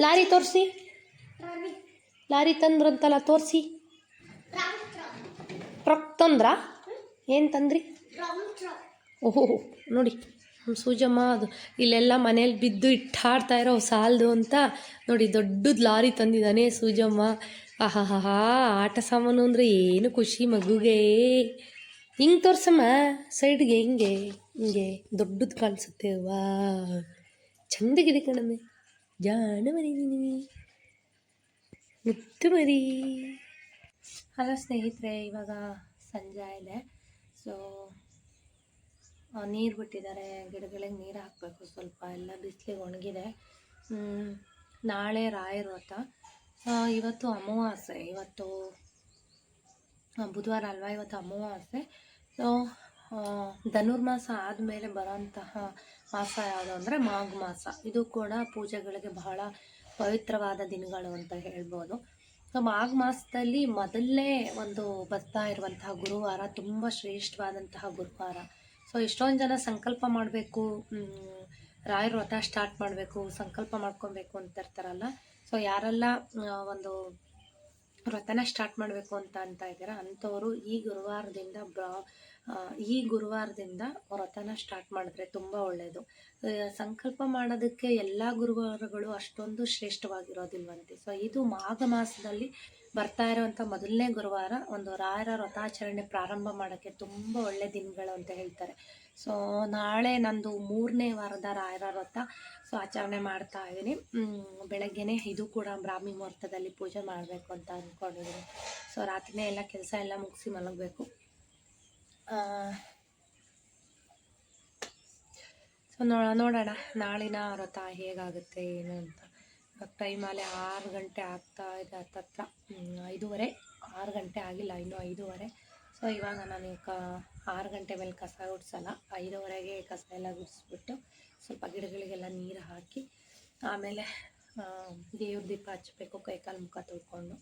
ಲಾರಿ ತೋರಿಸಿ. ಲಾರಿ ತಂದ್ರಂತಲ್ಲ ತೋರಿಸಿ. ಟ್ರಕ್ ತಂದ್ರಾ? ಏನು ತಂದ್ರಿ? ಓಹೋ, ನೋಡಿ. ಸೂಜಮ್ಮ ಅದು ಇಲ್ಲೆಲ್ಲ ಮನೇಲಿ ಬಿದ್ದು ಇಟ್ಟಾಡ್ತಾ ಇರೋ ಸಾಲದು ಅಂತ ನೋಡಿ ದೊಡ್ಡದು ಲಾರಿ ತಂದಿದ್ದಾನೆ ಸೂಜಮ್ಮ. ಆಹಾಹಾ ಆಟ ಸಾಮಾನು ಅಂದರೆ ಏನು ಖುಷಿ ಮಗುಗೆ. ಹಿಂಗೆ ತೋರ್ಸಮ್ಮ, ಸೈಡ್ಗೆ ಹಿಂಗೆ ಹಿಂಗೆ ದೊಡ್ಡದು ಕಾಣಿಸುತ್ತೆ ವಾ ಚಂದಗಿದೆ ಕಣಮ್ಮೆ. ಜಾಣ ಮರಿ ನೀನು. ಮುತ್ತು ಮರಿ. ಹಲೋ ಸ್ನೇಹಿತರೆ, ಇವಾಗ ಸಂಜೆ ಇದೆ ಸೊ ನೀರು ಬಿಟ್ಟಿದ್ದಾರೆ, ಗಿಡಗಳಿಗೆ ನೀರು ಹಾಕಬೇಕು ಸ್ವಲ್ಪ, ಎಲ್ಲ ಬಿಸಿಲಿಗೆ ಒಣಗಿದೆ. ನಾಳೆ ರಾಯರ ಇವತ್ತು ಅಮಾವಾಸ್ಯೆ, ಇವತ್ತು ಬುಧವಾರ ಅಲ್ವಾ, ಇವತ್ತು ಅಮಾವಾಸ್ಯೆ. ಸೊ ಧನುರ್ಮಾಸ ಆದಮೇಲೆ ಬರೋಂತಹ ಮಾಸ ಯಾವುದು ಅಂದರೆ ಮಾಘ ಮಾಸ. ಇದು ಕೂಡ ಪೂಜೆಗಳಿಗೆ ಬಹಳ ಪವಿತ್ರವಾದ ದಿನಗಳು ಅಂತ ಹೇಳ್ಬೋದು. ಸೊ ಮಾಘ ಮಾಸದಲ್ಲಿ ಮೊದಲನೇ ಒಂದು ಬರ್ತಾ ಇರುವಂತಹ ಗುರುವಾರ, ತುಂಬ ಶ್ರೇಷ್ಠವಾದಂತಹ ಗುರುವಾರ. ಸೊ ಎಷ್ಟೊಂದು ಜನ ಸಂಕಲ್ಪ ಮಾಡಬೇಕು ರಾಯರ ವ್ರತ ಸ್ಟಾರ್ಟ್ ಮಾಡಬೇಕು, ಸಂಕಲ್ಪ ಮಾಡ್ಕೊಬೇಕು ಅಂತ ಇರ್ತಾರಲ್ಲ. ಸೊ ಯಾರೆಲ್ಲ ಒಂದು ವ್ರತನ ಸ್ಟಾರ್ಟ್ ಮಾಡಬೇಕು ಅಂತ ಅಂತ ಇದ್ದೀರಾ, ಅಂಥವರು ಈ ಗುರುವಾರದಿಂದ ಬ್ರಾ ಈ ಗುರುವಾರದಿಂದ ವ್ರತನ ಸ್ಟಾರ್ಟ್ ಮಾಡಿದ್ರೆ ತುಂಬ ಒಳ್ಳೆಯದು ಸಂಕಲ್ಪ ಮಾಡೋದಕ್ಕೆ ಎಲ್ಲ ಗುರುವಾರಗಳು ಅಷ್ಟೊಂದು ಶ್ರೇಷ್ಠವಾಗಿರೋದಿಲ್ವಂತೆ. ಸೊ ಇದು ಮಾಘ ಮಾಸದಲ್ಲಿ ಬರ್ತಾ ಇರುವಂಥ ಮೊದಲನೇ ಗುರುವಾರ ಒಂದು ರಾಯರ ವ್ರತಾಚರಣೆ ಪ್ರಾರಂಭ ಮಾಡೋಕ್ಕೆ ತುಂಬ ಒಳ್ಳೆ ದಿನಗಳು ಅಂತ ಹೇಳ್ತಾರೆ. ಸೊ ನಾಳೆ ನಂದು ಮೂರನೇ ವಾರದ ರಾಯರ ವ್ರತ ಸೊ ಆಚರಣೆ ಮಾಡ್ತಾ ಇದ್ದೀನಿ. ಬೆಳಗ್ಗೆನೇ ಇದು ಕೂಡ ಬ್ರಾಹ್ಮಿ ಮುಹೂರ್ತದಲ್ಲಿ ಪೂಜೆ ಮಾಡಬೇಕು ಅಂತ ಅಂದ್ಕೊಂಡಿದ್ದೀನಿ ಸೊ ರಾತ್ರಿನೇ ಎಲ್ಲ ಕೆಲಸ ಎಲ್ಲ ಮುಗಿಸಿ ಮಲಗಬೇಕು. ಸೊ ನೋ, ನೋಡೋಣ, ನಾಳಿನ ವ್ರತ ಹೇಗಾಗುತ್ತೆ, ಏನು ಅಂತ. ಇವಾಗ ಟೈಮಲ್ಲಿ ಆರು ಗಂಟೆ ಆಗ್ತಾ ಇದೆ ಹತ್ತತ್ರ ಐದೂವರೆ. ಆರು ಗಂಟೆ ಆಗಿಲ್ಲ, ಇನ್ನೂ ಐದೂವರೆ. ಸೊ ಇವಾಗ ನಾನು ಕ ಆರು ಗಂಟೆ ಮೇಲೆ ಕಸ ಗುಡಿಸಲ್ಲ. ಐದೂವರೆಗೆ ಕಸ ಎಲ್ಲ ಗುಡಿಸ್ಬಿಟ್ಟು ಸ್ವಲ್ಪ ಗಿಡಗಳಿಗೆಲ್ಲ ನೀರು ಹಾಕಿ, ಆಮೇಲೆ ದೇವ್ರ ದೀಪ ಹಚ್ಚಬೇಕು, ಕೈಕಾಲು ಮುಖ ತೊಳ್ಕೊಂಡು.